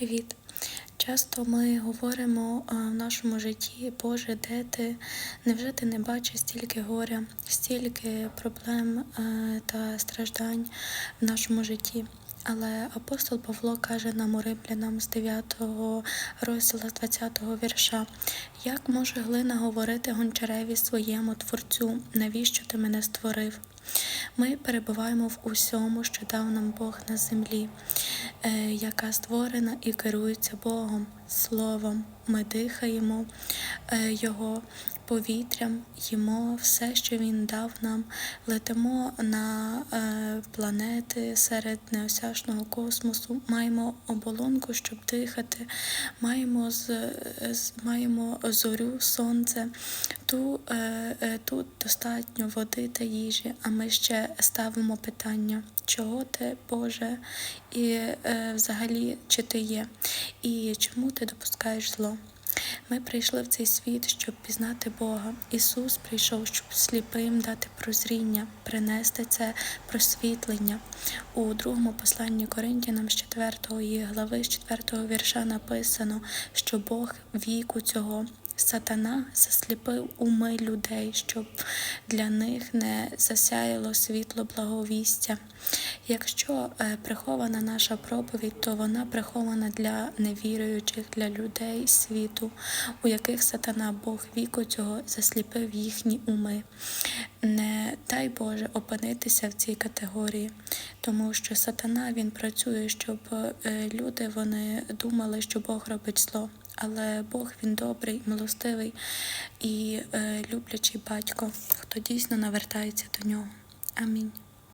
Привіт! Часто ми говоримо е, в нашому житті, Боже, де ти? Невже ти не бачиш стільки горя, стільки проблем е, та страждань в нашому житті? Але апостол Павло каже нам у римлянам з 9 розділу з 20 вірша, як може глина говорити гончареві своєму творцю, навіщо ти мене створив? Ми перебуваємо в усьому, що дав нам Бог на землі, яка створена і керується Богом, Словом. Ми дихаємо е, Його повітрям, їмо все, що Він дав нам, летимо на е, планети серед неосяжного космосу, маємо оболонку, щоб дихати, маємо з, з маємо зорю, сонце. Ту, е, е, тут достатньо води та їжі, а ми ще ставимо питання, чого ти, Боже, і взагалі чи ти є, і чому ти допускаєш зло. Ми прийшли в цей світ, щоб пізнати Бога. Ісус прийшов, щоб сліпим дати прозріння, принести це просвітлення. У другому посланні Коринтянам з 4 глави, з 4 вірша написано, що Бог віку цього. Сатана засліпив уми людей, щоб для них не засяяло світло благовістя. Якщо е, прихована наша проповідь, то вона прихована для невіруючих, для людей світу, у яких сатана Бог віку цього засліпив їхні уми. Не дай Боже опинитися в цій категорії, тому що сатана він працює, щоб е, люди вони думали, що Бог робить зло. Але Бог він добрий, милостивий і е, люблячий батько, хто дійсно навертається до нього. Амінь.